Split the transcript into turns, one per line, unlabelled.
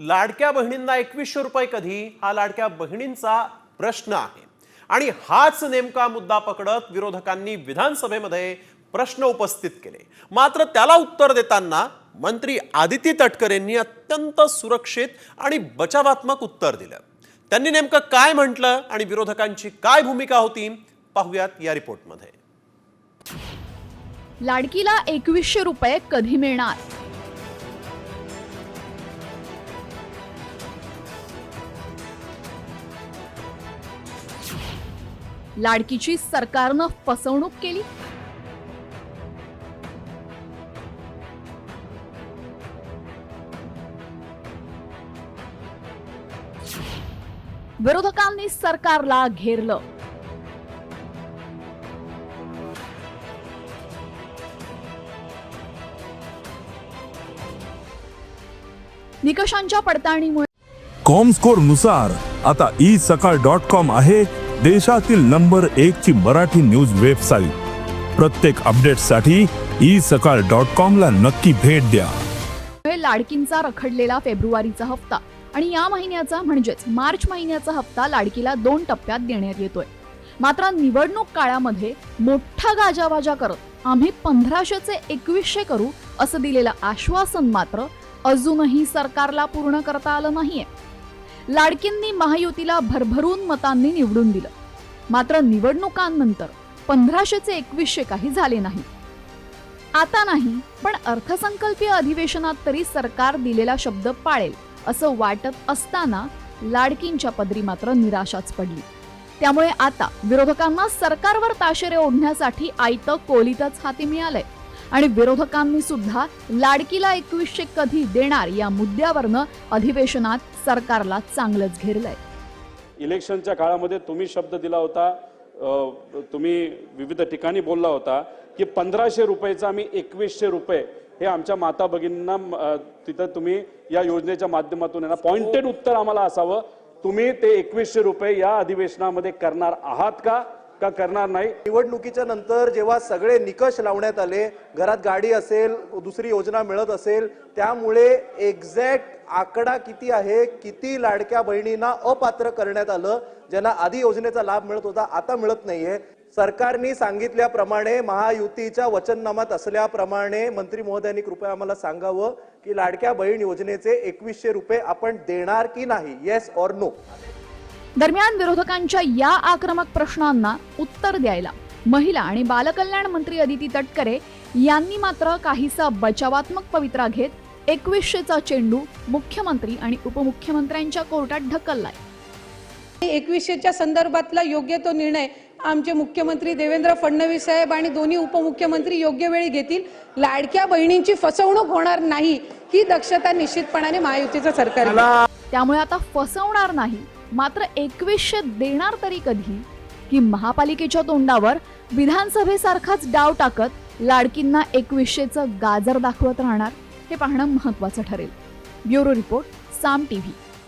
लाडक्या बहिणींना एकवीसशे रुपये कधी? हा लाडक्या बहिणींचा प्रश्न आहे. आणि हाच नेमका मुद्दा पकडत विरोधकांनी विधानसभेमध्ये प्रश्न उपस्थित केले. मात्र त्याला उत्तर देताना मंत्री आदिती तटकरेंनी अत्यंत सुरक्षित आणि बचावात्मक उत्तर दिलं. त्यांनी नेमकं काय म्हटलं आणि विरोधकांची काय भूमिका होती? पाहूयात या रिपोर्टमध्ये.
लाडकीला एकवीसशे रुपये कधी मिळणार? लाडकीची सरकारनं फसवणूक केली. विरोधकांनी सरकारला घेरलं. निकषांच्या पडताळणीमुळे
कॉम स्कोरनुसार आता ई सकाळ डॉट कॉम आहे. देशातील नंबर एक ची मराठी न्यूज वेबसाईट. प्रत्येक अपडेटसाठी ई सकाळ डॉट कॉम ला नक्की भेट द्या.
लाडकींचा रखडलेला फेब्रुवारीचा हप्ता आणि या महिन्याचा म्हणजेच मार्च महिन्याचा हप्ता लाडकीला दोन टप्प्यात देण्यात येतोय. मात्र निवडणूक काळामध्ये मोठा गाजावाजा करत आम्ही पंधराशेचे एकवीसशे करू असं दिलेलं आश्वासन मात्र अजूनही सरकारला पूर्ण करता आलं नाहीये. लाडकींनी महायुतीला भरभरून मतांनी निवडून दिलं. मात्र निवडणुकांनंतर पंधराशेचे एकवीसशे काही झाले नाही. आता नाही पण अर्थसंकल्पीय अधिवेशनात तरी सरकार दिलेला शब्द पाळेल असं वाटत असताना लाडकींच्या पदरी मात्र निराशाच पडली. त्यामुळे आता विरोधकांना सरकारवर ताशेरे ओढण्यासाठी आयतं कोलीतच हाती मिळालंय. आणि विरोधकांनी सुद्धा लाडकीला एकवीसशे कधी देणार या मुद्द्यावरनं अधिवेशनात सरकारला चांगलंच घेरलंय.
इलेक्शनच्या काळामध्ये तुम्ही शब्द दिला होता तुम्ही विविध ठिकाणी बोलला होता की पंधराशे रुपयेचा आम्ही एकवीसशे रुपये हे आमच्या माता भगिनींना तिथं तुम्ही या योजनेच्या माध्यमातून पॉइंटेड उत्तर आम्हाला असावं. तुम्ही ते एकवीसशे रुपये या अधिवेशनामध्ये करणार आहात का? का करणार नाही?
निवडणुकीच्या नंतर जेव्हा सगळे निकष लावण्यात आले घरात गाडी असेल दुसरी योजना मिळत असेल त्यामुळे एक्झॅक्ट आकडा किती आहे किती लाडक्या बहिणींना अपात्र करण्यात आलं ज्यांना आधी योजनेचा लाभ मिळत होता आता मिळत नाहीये. सरकारने सांगितल्याप्रमाणे महायुतीच्या वचननामात असल्याप्रमाणे मंत्री महोदयांनी कृपया आम्हाला सांगावं की लाडक्या बहीण योजनेचे एकवीसशे रुपये आपण देणार की नाही? येस ऑर नो
दरम्यान विरोधकांच्या या आक्रमक प्रश्नांना उत्तर द्यायला महिला आणि बालकल्याण मंत्री अदिती तटकरे यांनी मात्र काहीसा बचावात्मक पवित्रा घेत एकवीसशेचा चेंडू मुख्यमंत्री आणि उपमुख्यमंत्र्यांच्या कोर्टात ढकललाय.
एकवीसशेच्या संदर्भातला योग्य तो निर्णय आमचे मुख्यमंत्री देवेंद्र फडणवीस साहेब आणि दोन्ही उपमुख्यमंत्री योग्य वेळी घेतील. लाडक्या बहिणींची फसवणूक होणार नाही ही दक्षता निश्चितपणाने महायुतीचं सरकार.
त्यामुळे आता फसवणार नाही. मात्र एकवीसशे देणार तरी कधी? की महापालिकेच्या तोंडावर विधानसभेसारखाच डाव टाकत लाडकींना एकवीसशेचं गाजर दाखवत राहणार? हे पाहणं महत्वाचं ठरेल. Bureau report Saam TV.